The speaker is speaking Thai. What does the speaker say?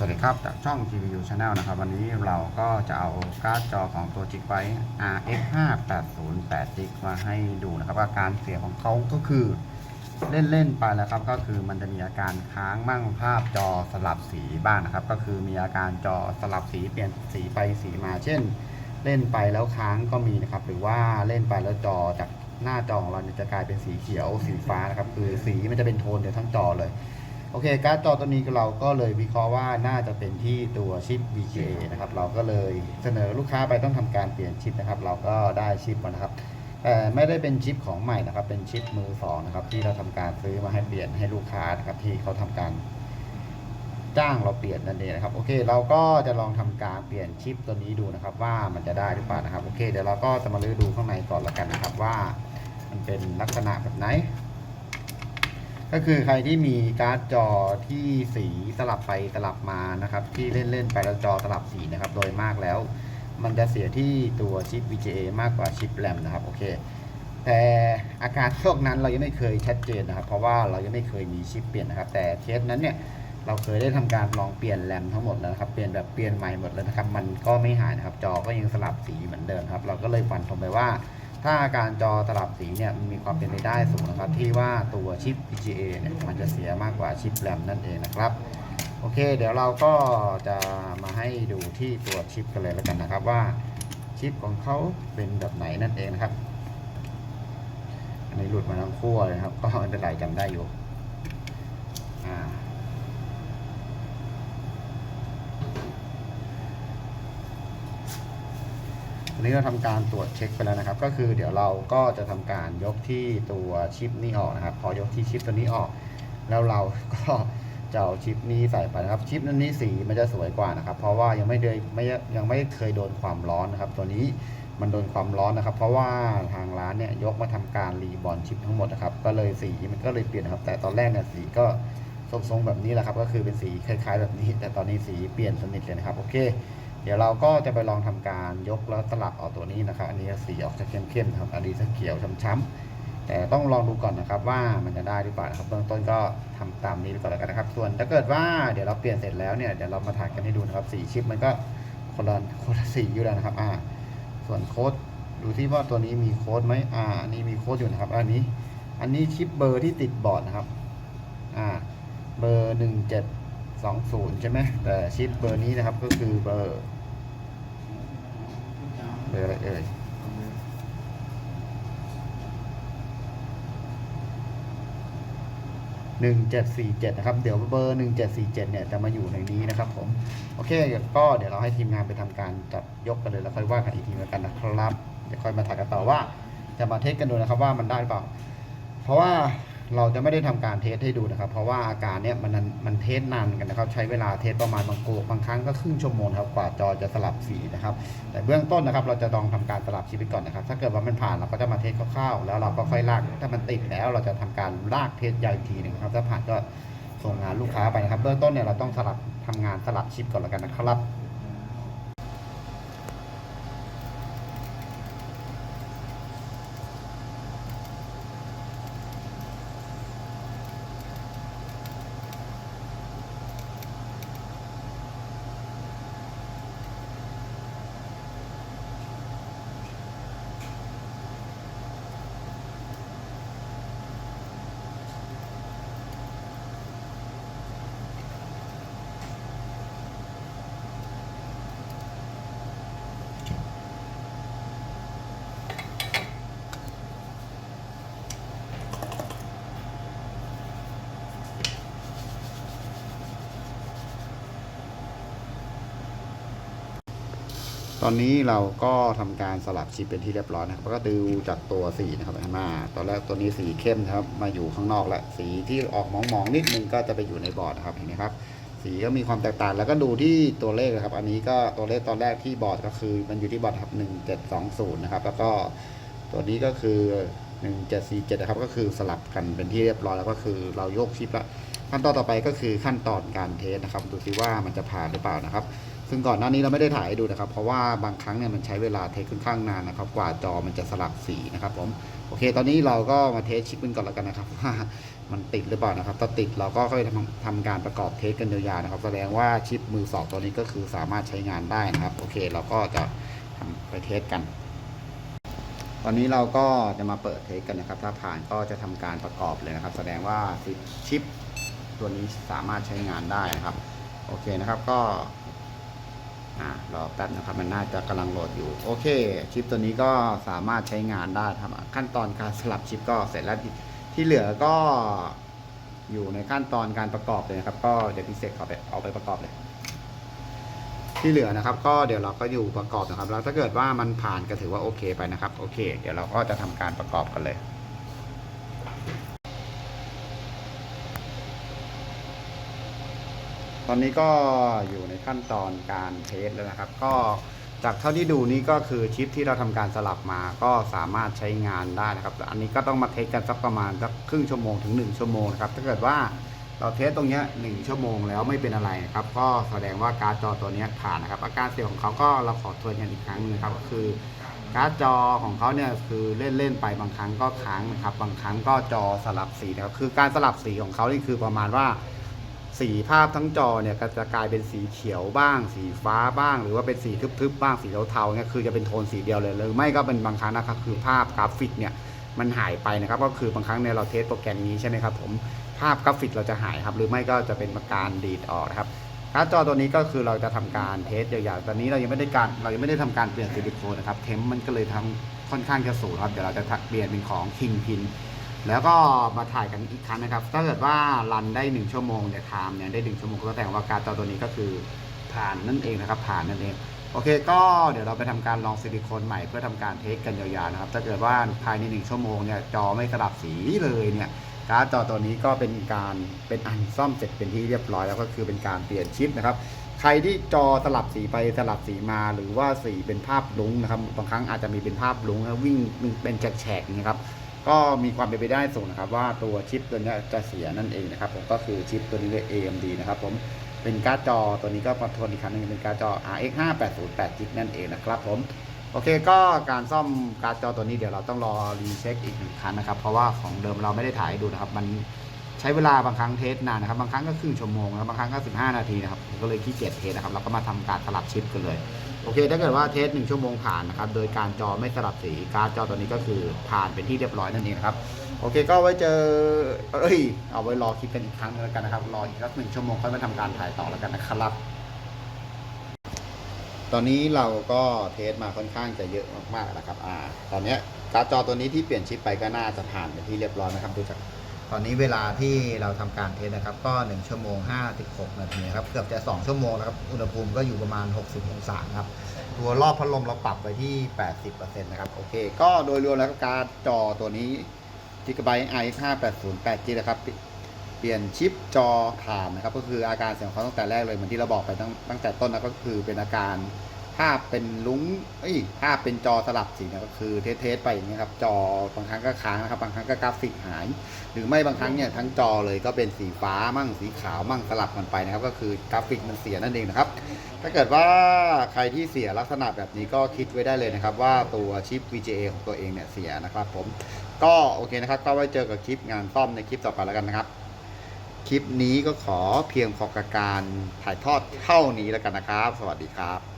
สวัสดีครับ จากช่อง GVU Channel นะครับ วันนี้เราก็จะเอาการ์ดจอของตัว Gigabyte RX 5 8 0 8 g มาให้ดูนะครับ ว่าการเสียของเขาก็คือเล่นเล่นๆไปแล้วครับ ก็คือมันจะมีอาการค้างมั่งภาพจอสลับสีบ้างนะครับ ก็คือมีอาการจอสลับสีเปลี่ยนสีไปสีมา เช่น เล่นไปแล้วค้างก็มีนะครับ หรือว่าเล่นไปแล้วจอจากหน้าจอของเราจะกลายเป็นสีเขียวสีฟ้านะครับ คือสีมันจะเป็นโทนเดียวทั้งจอเลย โอเค การ์ดจอตัวนี้เราก็เลยวิเคราะห์ว่าน่าจะเป็นที่ตัวชิป VGA นะครับ เราก็เลยเสนอลูกค้าไปต้องทำการเปลี่ยนชิปนะครับ เราก็ได้ชิปมานะครับแต่ไม่ได้เป็นชิปของใหม่นะครับ เป็นชิปมือสองนะครับ ที่เราทำการซื้อมาให้เปลี่ยนให้ลูกค้านะครับ ที่เขาทำการจ้างเราเปลี่ยนนั่นเองนะครับ โอเค เราก็จะลองทำการเปลี่ยนชิปตัวนี้ดูนะครับ ว่ามันจะได้หรือเปล่านะครับ โอเค เดี๋ยวเราก็จะมาลื้อดูข้างในก่อนละกันนะครับ ว่า มันเป็นลักษณะแบบไหน ก็คือใครที่มีการ์ดจอที่สีสลับไปสลับมานะครับ ที่เล่นเล่นๆไปแล้วจอสลับสีนะครับ โดยมากแล้ว มันจะเสียที่ตัวชิป VGA มากกว่าชิปแรมนะครับโอเค แต่อาการพวกนั้นเรายังไม่เคยชัดเจนนะครับ เพราะว่าเรายังไม่เคยมีชิปเปลี่ยนนะครับ แต่เคสนั้นเนี่ยเราเคยได้ทำการลองเปลี่ยนแรมทั้งหมดแล้วครับเปลี่ยนแบบเปลี่ยนใหม่หมดแล้วนะครับ มันก็ไม่หายนะครับ จอก็ยังสลับสีเหมือนเดิมครับ เราก็เลยฟันธงไปว่า ถ้าอาการจอสลับสีเนี่ยมันมีความเป็นไปได้สูงนะครับ ที่ว่าตัวชิป VGA เนี่ยมันจะเสียมากกว่าชิปแรมนั่นเองนะครับ โอเค เดี๋ยวเราก็จะมาให้ดูที่ตัวชิปกันเลยแล้วกันนะครับว่าชิปของเขาเป็นแบบไหนนั่นเองนะครับ อันนี้หลุดมาทั้งคู่เลยครับ ก็ไม่เป็นไรจำได้อยู่ อ่าันนี้เราทำการตรวจเช็คไปแล้วนะครับ ก็คือเดี๋ยวเราก็จะทำการยกที่ตัวชิปนี้ออกนะครับ พอยกที่ชิปตัวนี้ออก แล้วเราก็จะเอาชิปนี้ใส่ไปนะครับ ชิปนั้นนี้สีมันจะสวยกว่านะครับ เพราะว่ายังไม่ได้ไม่ยังไม่เคยโดนความร้อนนะครับ ตัวนี้มันโดนความร้อนนะครับ เพราะว่าทางร้านเนี่ยยกมาทำการรีบอลชิปทั้งหมดนะครับ ก็เลยสีมันก็เลยเปลี่ยนนะครับ แต่ตอนแรกเนี่ยสีก็ทรงๆแบบนี้แหละครับ ก็คือเป็นสีคล้าย ๆ แบบนี้ แต่ตอนนี้สีเปลี่ยนสนิทเลยนะครับ โอเค ดี๋ยวเราก็จะไปลองทำการยกแล้วสลับเอาตัวนี้นะครับ อันนี้สีออกจะเข้มๆนะครับอันนี้จะเขียวช้ำๆแต่ต้องลองดูก่อนนะครับว่ามันจะได้หรือเปล่านะครับเบื้องต้นก็ทำตามนี้ก่อนแล้วกันนะครับ ส่วนถ้าเกิดว่าเดี๋ยวเราเปลี่ยนเสร็จแล้วเนี่ยเดี๋ยวเรามาถ่ายกันให้ดูนะครับสีชิปมันก็คนละคนละสีอยู่แล้วนะครับอ่าส่วนโค้ดดูที่ว่าตัวนี้มีโค้ดไหมอ่าอันนี้มีโค้ดอยู่นะครับ อันนี้อันนี้ชิปเบอร์ที่ติดบอร์ดนะครับอ่าเบอร์หนึ่งเจ็ดสองศูนย์ใช่ไหมแต่ชิปเบอร์นี้นะครับก็คือเบอร์ เออะไรเอ่ยหนึ่งเจ็ดสี่เจ็ดนะครับ เดี๋ยวเบอร์หนึ่งเจ็ดสี่เจ็ดเนี่ยจะมาอยู่ในนี้นะครับผม โอเคก็เดี๋ยวเราให้ทีมงานไปทำการจับยกกันเลยแล้วค่อยว่ากันอีกทีแล้วกันนะครับ เดี๋ยวค่อยมาถ่ายกันต่อว่า จะมาเทสกันดูนะครับว่ามันได้หรือเปล่า เพราะว่า เราจะไม่ได้ทำการเทสให้ดูนะครับ เพราะว่าอาการเนี้ยมันมันเทสนานกันนะครับ ใช้เวลาเทสประมาณบางโกบางครั้งก็ครึ่งชั่วโมงครับกว่าจอจะสลับสีนะครับ แต่เบื้องต้นนะครับ เราจะลองทำการสลับชีวิตก่อนนะครับ ถ้าเกิดว่ามันผ่านเราก็จะมาเทสคร่าวๆแล้วเราก็ค่อยลาก ถ้ามันติดแล้วเราจะทำการลากเทสใหญ่อีกทีหนึ่งครับ ถ้าผ่านก็ส่งงานลูกค้าไปนะครับ เบื้องต้นเนี่ยเราต้องสลับทำงานสลับชิปก่อนแล้วกันนะครับ ต อนนี้เราก็ทำการสลับชิปเป็นที่เรียบร้อยนะครับแล้วก็ดูจากตัวสีนะครับมาตอนแรกตัวนี้สีเข้มนะครับ มาอยู่ข้างนอกแล้วสีที่ออกมองๆนิดนึงก็จะไปอยู่ในบอร์ดนะครับเห็นไหมครับ สีก็มีความแตกต่างแล้วก็ดูที่ตัวเลขนะครับ อันนี้ก็ตัวเลขตอนแรกที่บอร์ดก็คือ มันอยู่ที่บอร์ดครับ1720นะครับ แล้วก็ตัวนี้ก็คือ1747นะครับ ก็คือสลับกันเป็นที่เรียบร้อยแล้วก็คือเรายกชิปละขั้นตอนต่อไปก็คือขั้นตอนการเทสนะครับ ดูซิว่ามันจะผ่านหรือเปล่านะครับ ซึ่งก่อนหน้านี้เราไม่ได้ถ่ายให้ดูนะครับ เพราะว่าบางครั้งเนี่ยมันใช้เวลาเทสค่อนข้างนานนะครับ กว่าจอมันจะสลับสีนะครับผมโอเค ตอนนี้เราก็มาเทสชิปกันก่อนแล้วกันนะครับว่ามันติดหรือเปล่านะครับ ถ้าติดเราก็ค่อยทำทำการประกอบเทสกันยาวๆนะครับ แสดงว่าชิปมือสองตัวนี้ก็คือสามารถใช้งานได้นะครับ โอเค เราก็จะทำไปเทสกัน ตอนนี้เราก็จะมาเปิดเทสกันนะครับ ถ้าผ่านก็จะทำการประกอบเลยนะครับ แสดงว่าชิปตัวนี้สามารถใช้งานได้นะครับ โอเคนะครับ ก็ อ่ารอแป๊บนะครับมันน่าจะกำลังโหลดอยู่ โอเค ชิปตัวนี้ก็สามารถใช้งานได้ครับขั้นตอนการสลับชิปก็เสร็จแล้วที่ที่เหลือก็อยู่ในขั้นตอนการประกอบเลยนะครับ ก็เดี๋ยวพิเศษเอาไปเอาไปประกอบเลย ที่เหลือนะครับ ก็เดี๋ยวเราก็อยู่ประกอบนะครับ แล้วถ้าเกิดว่ามันผ่านก็ถือว่าโอเคไปนะครับ โอเค เดี๋ยวเราก็จะทำการประกอบกันเลย ตอนนี้ก็อยู่ในขั้นตอนการเทสแล้วนะครับ ก็จากเท่าที่ดูนี่ก็คือชิปที่เราทำการสลับมาก็สามารถใช้งานได้นะครับอันนี้ก็ต้องมาเทสกันสักประมาณสักครึ่งชั่วโมงถึง 1 ชั่วโมงนะครับถ้าเกิดว่าเราเทสตรงนี้หนึ่งชั่วโมงแล้วไม่เป็นอะไรนะครับ ก็แสดงว่าการ์ดจอตัวนี้ผ่านนะครับ อาการเสียของเขาก็เราขอทวนกันอีกครั้งหนึงครับก็คือการ์ดจอของเขาเนี่ยคือเล่นเล่นๆไปบางครั้งก็ค้างนะครับบางครั้งก็จอสลับสีนะครับคือการสลับสีของเขานี่คือประมาณว่า สีภาพทั้งจอเนี่ยก็จะกลายเป็นสีเขียวบ้าง สีฟ้าบ้าง หรือว่าเป็นสีทึบๆบ้างสีเทาๆเนี่ยคือจะเป็นโทนสีเดียวเลยหรือไม่ก็เป็นบางครั้งนะครับคือภาพกราฟิกเนี่ยมันหายไปนะครับก็คือบางครั้งเนี่ยเราเทสโปรแกรมนี้ใช่ไหมครับผมภาพกราฟิกเราจะหายครับ หรือไม่ก็จะเป็นการดีดออกนะครับการ์ดจอตัวนี้ก็คือเราจะทำการเทสยาวๆตอนนี้เรายังไม่ได้การเรายังไม่ได้ทำการเปลี่ยนซิลิโคนนะครับเทมมันก็เลยทำค่อนข้างจะสูงครับเดี๋ยวเราจะถักเปลี่ยนเป็นของคิงพิน แล้วก็มาถ่ายกันอีกครั้งนะครับ ถ้าเกิดว่ารันได้ 1 ชั่วโมงเนี่ยไทม์เนี่ยได้ 1 ชั่วโมงก็แสดงว่าการจอตัวนี้ก็คือผ่านนั่นเองนะครับ ผ่านนั่นเองโอเค ก็เดี๋ยวเราไปทำการลองซิลิโคนใหม่เพื่อทำการเทสกันยาวๆนะครับ ถ้าเกิดว่าภายใน 1 ชั่วโมงเนี่ยจอไม่สลับสีเลยเนี่ยการ์ดจอตัวนี้ก็เป็นการเป็นอันซ่อมเสร็จเป็นที่เรียบร้อยแล้วก็คือเป็นการเปลี่ยนชิปนะครับ ใครที่จอสลับสีไปสลับสีมาหรือว่าสีเป็นภาพลุ้งนะครับบางครั้งอาจจะมีเป็นภาพลุ้งแล้ววิ่งเป็นแฉกๆนี้ยครับ ก็มีความเป็นไปได้สูงนะครับ ว่าตัวชิปตัวนี้จะเสียนั่นเองนะครับ ผมก็คือชิปตัวนี้เลย AMD นะครับผมเป็นการ์ดจอตัวนี้ก็มาทวนอีกครั้งหนึงเป็นการ์ดจอ RX 5808 g นั่นเองนะครับผมโอเคก็การซ่อมการ์ดจอตัวนี้เดี๋ยวเราต้องรอรีเช็คอีกหนึ่งครั้งนะครับ เพราะว่าของเดิมเราไม่ได้ถ่ายดูนะครับ มันใช้เวลาบางครั้งเทสนานนะครับ บางครั้งก็ครึ่งชั่วโมงแล้วบางครั้งก็ 15 นาทีนะครับก็เลยขี้เกียจเทสนะครับเราก็มาทำการสลับชิปกันเลย โอเคถ้าเกิดว่าเทสหนึ่งชั่วโมงผ่านนะครับโดยการจอไม่สลับสีการดจอตัวนี้ก็คือผ่านเป็นที่เรียบร้อยนั่นเองครับโอเคก็ไว้เจอเอ้ยเอาไว้รอคลิปกันอีกครั้งนึงแล้วกันนะครับรออีกสักหนึ่งชั่วโมงค่อยมาทำการถ่ายต่อแล้วกันนะครับ ตอนนี้เราก็เทสมาค่อนข้างจะเยอะมากๆแล้วครับอ่าตอนนี้การ์ดจอตัวนี้ที่เปลี่ยนชิปไปก็น่าจะผ่านเป็นที่เรียบร้อยนะครับดูจาก ตอนนี้เวลาที่เราทำการเทสนะครับ ก็ 1 ชั่วโมง 56 นาทีครับ เกือบจะ 2 ชั่วโมงแล้วครับ อุณหภูมิก็อยู่ประมาณ 60 องศาครับ ตัวรอบพัดลมเราปรับไปที่ 80%นะครับ โอเค ก็โดยรวมแล้วการจอตัวนี้ Gigabyte i 5808 G นะครับ เปลี่ยนชิปจอผ่านนะครับ ก็คืออาการเสียงของเขาตั้งแต่แรกเลยเหมือนที่เราบอกไปตั้งตั้งแต่ต้นนะก็คือเป็นอาการ ภาพเป็นลุ้งเอ้ยภาพเป็นจอสลับสีนะก็คือเทสๆไปอย่างเงี้ครับจอบางครั้งก็ค้างนะครับบางครั้งก็กราฟิกหาย หรือไม่บางครั้งเนี่ยทั้งจอเลยก็เป็นสีฟ้ามั่งสีขาวมั่งสลับกันไปนะครับ ก็คือกราฟิกมันเสียนั่นเองนะครับ ถ้าเกิดว่าใครที่เสียลักษณะแบบนี้ก็คิดไว้ได้เลยนะครับ ว่าตัวชิป VGA ของตัวเองเนี่ยเสียนะครับ ผมก็โอเคนะครับ ก็ไว้เจอกับคลิปงานซ่อมในคลิปต่อไปแล้วกันนะครับคลิปนี้ก็ขอเพียงพอกับการถ่ายทอดเท่านี้แล้วกันนะครับ สวัสดีครับ